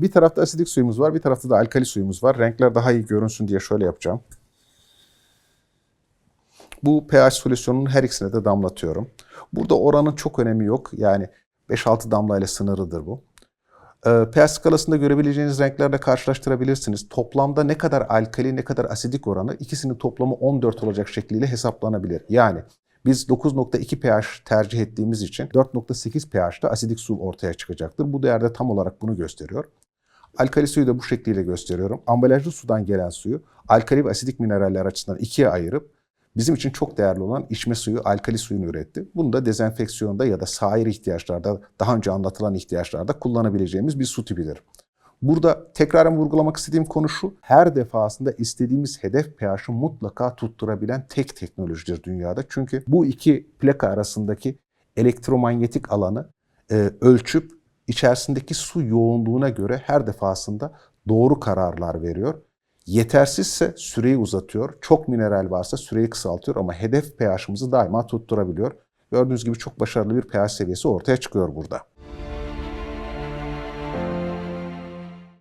Bir tarafta asidik suyumuz var, bir tarafta da alkali suyumuz var. Renkler daha iyi görünsün diye şöyle yapacağım. Bu pH solüsyonunun her ikisine de damlatıyorum. Burada oranın çok önemi yok. Yani 5-6 damlayla sınırlıdır bu. Ee, pH skalasında görebileceğiniz renklerle karşılaştırabilirsiniz. Toplamda ne kadar alkali ne kadar asidik oranı ikisinin toplamı 14 olacak şekliyle hesaplanabilir. Yani biz 9.2 pH tercih ettiğimiz için 4.8 pH'ta asidik su ortaya çıkacaktır. Bu değerde tam olarak bunu gösteriyor. Alkali suyu da bu şekliyle gösteriyorum. Ambalajlı sudan gelen suyu alkali ve asidik mineraller açısından ikiye ayırıp bizim için çok değerli olan içme suyu, alkali suyunu üretti. Bunu da dezenfeksiyonda ya da sair ihtiyaçlarda, daha önce anlatılan ihtiyaçlarda kullanabileceğimiz bir su tipidir. Burada tekraren vurgulamak istediğim konu şu, her defasında istediğimiz hedef pH'ı mutlaka tutturabilen tek teknolojidir dünyada. Çünkü bu iki plaka arasındaki elektromanyetik alanı e, ölçüp içerisindeki su yoğunluğuna göre her defasında doğru kararlar veriyor. Yetersizse süreyi uzatıyor, çok mineral varsa süreyi kısaltıyor ama hedef pH'ımızı daima tutturabiliyor. Gördüğünüz gibi çok başarılı bir pH seviyesi ortaya çıkıyor burada.